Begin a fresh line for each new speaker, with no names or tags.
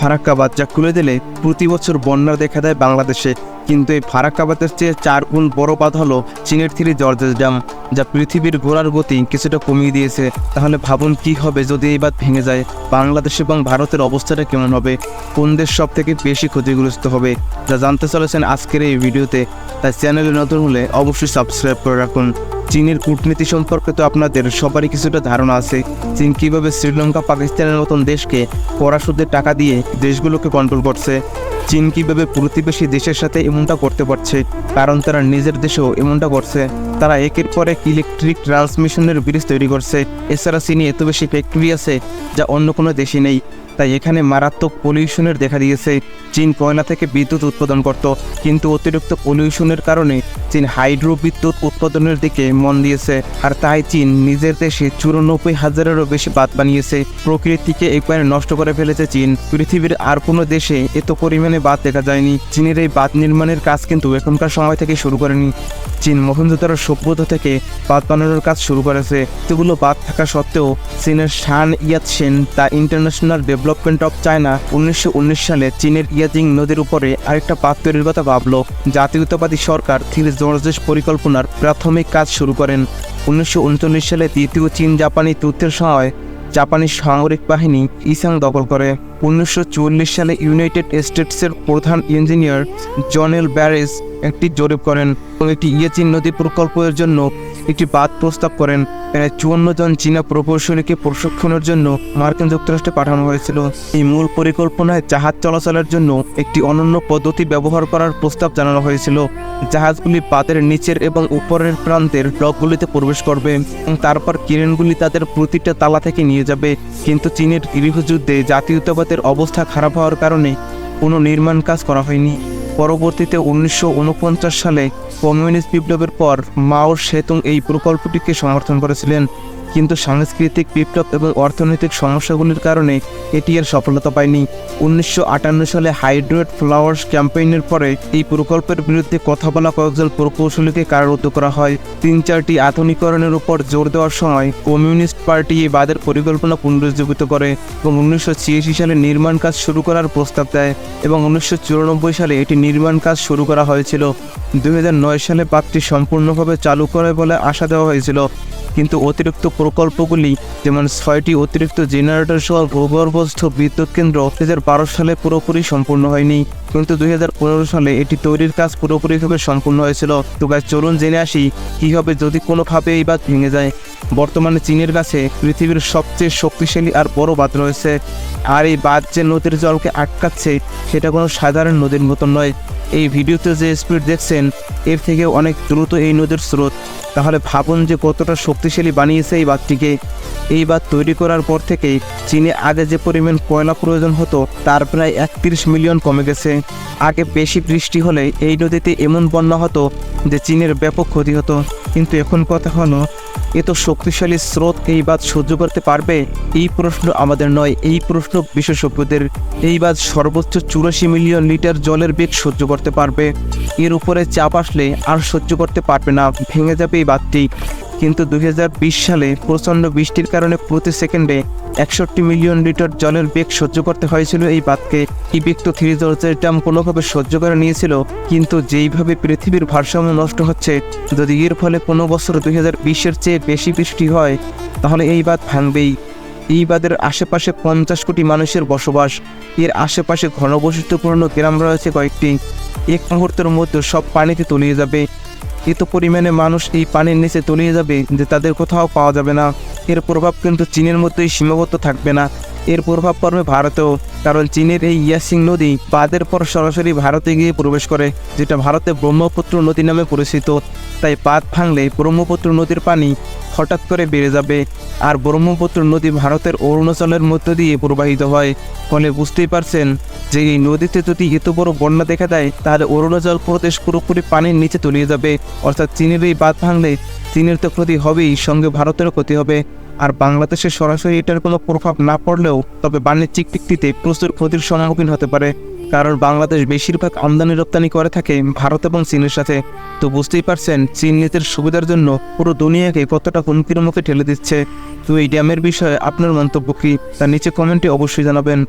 ফারাক্কা বাঁধ যা খুলে দিলে প্রতি বছর বন্যা দেখা দেয় বাংলাদেশে। কিন্তু এই ফারাক্কা বাঁধের চেয়ে চার গুণ বড় বাঁধ হলো চীনের থ্রি জর্জেস ড্যাম, যা পৃথিবীর ঘোরার গতি কিছুটা কমিয়ে দিয়েছে। তাহলে ভাবুন কি হবে যদি এই বাঁধ ভেঙে যায়? বাংলাদেশ এবং ভারতের অবস্থাটা কেমন হবে? কোন দেশ সব থেকে বেশি ক্ষতিগ্রস্ত হবে? যা জানতে চলেছেন আজকের এই ভিডিওতে। তাই চ্যানেলে নতুন হলে অবশ্যই সাবস্ক্রাইব করে রাখুন। চীনের কূটনীতি সম্পর্কে তো আপনাদের সবারই কিছুটা ধারণা আছে। চীন কীভাবে শ্রীলঙ্কা, পাকিস্তানের মতন দেশকে সুদে টাকা দিয়ে দেশগুলোকে কন্ট্রোল করছে? চীন কীভাবে প্রতিবেশী দেশের সাথে এমনটা করতে পারছে? কারণ তারা নিজের দেশেও এমনটা করছে। তারা একের পর এক ইলেকট্রিক ট্রান্সমিশনের ব্রিজ তৈরি করছে। এছাড়া চীনে এত বেশি ফ্যাক্টরি আছে যা অন্য কোনো দেশে নেই। তাই এখানে মারাত্মক পলিউশনের দেখা দিয়েছে। চীন কয়লা থেকে বিদ্যুৎ উৎপাদন করত, কিন্তু অতিরিক্ত পলিউশনের কারণে চীন হাইড্রো বিদ্যুৎ উৎপাদনের দিকে মন দিয়েছে। আর তাই চীন নিজের দেশে চুরানব্বই হাজারেরও বেশি বাঁধ বানিয়েছে। প্রকৃতিকে একবারে নষ্ট করে ফেলেছে চীন। পৃথিবীর আর কোনো দেশে এত পরিমাণে বাদ দেখা যায়নি। চীনের এই বাঁধ নির্মাণের কাজ কিন্তু এখনকার সময় থেকে শুরু করেনি। চীন মহেন্দ্রতার সভ্যতা থেকে বাঁধ বানানোর কাজ শুরু করেছে। এতগুলো বাদ থাকা সত্ত্বেও চীনের শান ইয়াতসেন তা ইন্টারন্যাশনাল ডেভেলপমেন্ট অফ চায়না উনিশশো উনিশ সালে চীনের ইয়াজিং নদীর উপরে আরেকটা বাঁধ তৈরির কথা ভাবল। জাতীয়তাবাদী সরকার থ্রি জর্জেস পরিকল্পনার প্রাথমিক কাজ শুরু করেন। উনিশশো উনচল্লিশ সালে দ্বিতীয় চীন জাপানি যুদ্ধের সময় জাপানি সামরিক বাহিনী ইসাং দখল করে। উনিশশো সালে ইউনাইটেড স্টেটসের প্রধান ইঞ্জিনিয়ার জন এল ব্যারেস একটি জরিপ করেন এবং একটি ইয়েচিন নদী প্রকল্পের জন্য একটি বাদ প্রস্তাব করেন। চুয়ান্ন জন চীনা প্রকৌশলীকে প্রশিক্ষণের জন্য মার্কিন যুক্তরাষ্ট্রে পাঠানো হয়েছিল। এই মূল পরিকল্পনায় জাহাজ চলাচলের জন্য একটি অনন্য পদ্ধতি ব্যবহার করার প্রস্তাব জানানো হয়েছিল। জাহাজগুলি পাতের নিচের এবং উপরের প্রান্তের ব্লকগুলিতে প্রবেশ করবে এবং তারপর কিরেনগুলি তাদের প্রতিটা তালা থেকে নিয়ে যাবে। কিন্তু চীনের গৃহযুদ্ধে জাতীয়তাবাদের অবস্থা খারাপ হওয়ার কারণে কোনো নির্মাণ কাজ করা হয়নি। পরবর্তীতে উনিশশো ঊনপঞ্চাশ সালে কমিউনিস্ট বিপ্লবের পর মাও সেতুং এই প্রকল্পটিকে সমর্থন করেছিলেন। কিন্তু সাংস্কৃতিক বিপ্লব এবং অর্থনৈতিক সমস্যাগুলির কারণে এটি আর সফলতা পায়নি। উনিশশো আটান্ন সালে হাইড্রোয়েট ফ্লাওয়ার্স ক্যাম্পেইনের পরে এই প্রকল্পের বিরুদ্ধে কথা বলা কয়েকজন প্রকৌশলীকে কারারুদ্ধ করা হয়। তিন চারটি আধুনিকরণের উপর জোর দেওয়ার সময় কমিউনিস্ট পার্টি এই বাদের পরিকল্পনা পুনরুজ্জীবিত করে এবং উনিশশো ছিয়াশি সালে নির্মাণ কাজ শুরু করার প্রস্তাব দেয় এবং উনিশশো চুরানব্বই সালে এটি নির্মাণ কাজ শুরু করা হয়েছিল। দু হাজার নয় সালে পার্কটি সম্পূর্ণভাবে চালু করে বলে আশা দেওয়া হয়েছিল। কিন্তু অতিরিক্ত প্রকল্পগুলি, যেমন ছয়টি অতিরিক্ত জেনারেটর সহ ভূগর্ভস্থ বিদ্যুৎ কেন্দ্র দু হাজার বারো সালে পুরোপুরি সম্পূর্ণ হয়নি। কিন্তু দুই হাজার পনেরো সালে এটি তৈরির কাজ পুরোপুরিভাবে সম্পূর্ণ হয়েছিল। তো গাছ চলুন জেনে আসি কী হবে যদি কোনোভাবে এই বাঁধ ভেঙে যায়। বর্তমানে চীনের কাছে পৃথিবীর সবচেয়ে শক্তিশালী আর বড় বাঁধ রয়েছে। আর এই বাঁধ যে নদীর জলকে আটকাচ্ছে, সেটা কোনো সাধারণ নদীর মতন নয়। এই ভিডিওতে যে স্পিড দেখছেন, এর থেকে অনেক দ্রুত এই নদীর স্রোত। তাহলে ভাবুন যে কতটা শক্তিশালী বানিয়েছে এই বাঁধটিকে। এই বাঁধ তৈরি করার পর থেকে চীনে আগে যে পরিমাণ কয়লা প্রয়োজন হতো, তার প্রায় একত্রিশ মিলিয়ন কমে গেছে। আগে বেশি বৃষ্টি হলে এই নদীতে এমন বন্যা হতো যে চীনের ব্যাপক ক্ষতি হতো। কিন্তু এখন কথা হলো এত শক্তিশালী স্রোত এই বাদ সহ্য করতে পারবে? এই প্রশ্ন আমাদের নয়। এই প্রশ্ন বিশেষজ্ঞদের। এই বাদ সর্বোচ্চ চুরাশি মিলিয়ন লিটার জলের বেগ সহ্য করতে পারবে। এর উপরে চাপ আসলে আর সহ্য করতে পারবে না। ভেঙে যাবে এই বাঁধটি। কিন্তু দুই হাজার বিশ সালে প্রচণ্ড বৃষ্টির কারণে প্রতি সেকেন্ডে একষট্টি মিলিয়ন লিটার জলের বেগ সহ্য করতে হয়েছিল এই বাঁধকে। এই বেগ তো থ্রি জর্জের ডাম কোনোভাবে সহ্য করে নিয়েছিল, কিন্তু যেইভাবে পৃথিবীর ভারসাম্য নষ্ট হচ্ছে, যদি এর ফলে কোনো বছর দুই হাজার বিশের চেয়ে বেশি বৃষ্টি হয়, তাহলে এই বাঁধ ভাঙবেই। এই বাঁধের আশেপাশে পঞ্চাশ কোটি মানুষের বসবাস, এর আশেপাশে ঘনবসতিপূর্ণ গ্রাম রয়েছে কয়েকটি। এক মুহূর্তের মধ্যে সব পানিতে তলিয়ে যাবে। এত পরিমাণে মানুষ এই পানির নিচে তলিয়ে যাবে যে তাদের কোথাও পাওয়া যাবে না। এর প্রভাব কিন্তু চীনের মধ্যেই সীমাবদ্ধ থাকবে না। এর প্রভাব পড়বে ভারতেও। কারণ চীনের এই ইয়াসিং নদী বাদের পর সরাসরি ভারতে গিয়ে প্রবেশ করে, যেটা ভারতে ব্রহ্মপুত্র নদী নামে পরিচিত। তাই বাদ ভাঙলে ব্রহ্মপুত্র নদীর পানি হঠাৎ করে বেড়ে যাবে। আর ব্রহ্মপুত্র নদী ভারতের অরুণাচলের মধ্য দিয়ে প্রবাহিত হয়। ফলে বুঝতেই পারছেন যে এই নদীতে যদি এত বড় বন্যা দেখা দেয়, তাহলে অরুণাচল প্রদেশ পুরোপুরি পানির নিচে তলিয়ে যাবে। অর্থাৎ চীনের এই বাঁধ ভাঙলে চীনের তো ক্ষতি হবেই, সঙ্গে ভারতেরও ক্ষতি হবে। আর বাংলাদেশে সরাসরি এটার কোনো প্রভাব না পড়লেও তবে বাণিজ্যিক দিকটিতে প্রচুর ক্ষতির সম্মুখীন হতে পারে। কারণ বাংলাদেশ বেশিরভাগ আমদানি রপ্তানি করে থাকে ভারত এবং চীনের সাথে। তো বুঝতেই পারছেন, চীন নিজের সুবিধার জন্য পুরো দুনিয়াকে কতটা হুমকির মুখে ঠেলে দিচ্ছে। তো এই ড্যামের বিষয়ে আপনার মন্তব্য কী? তা নিচে কমেন্টে অবশ্যই জানাবেন।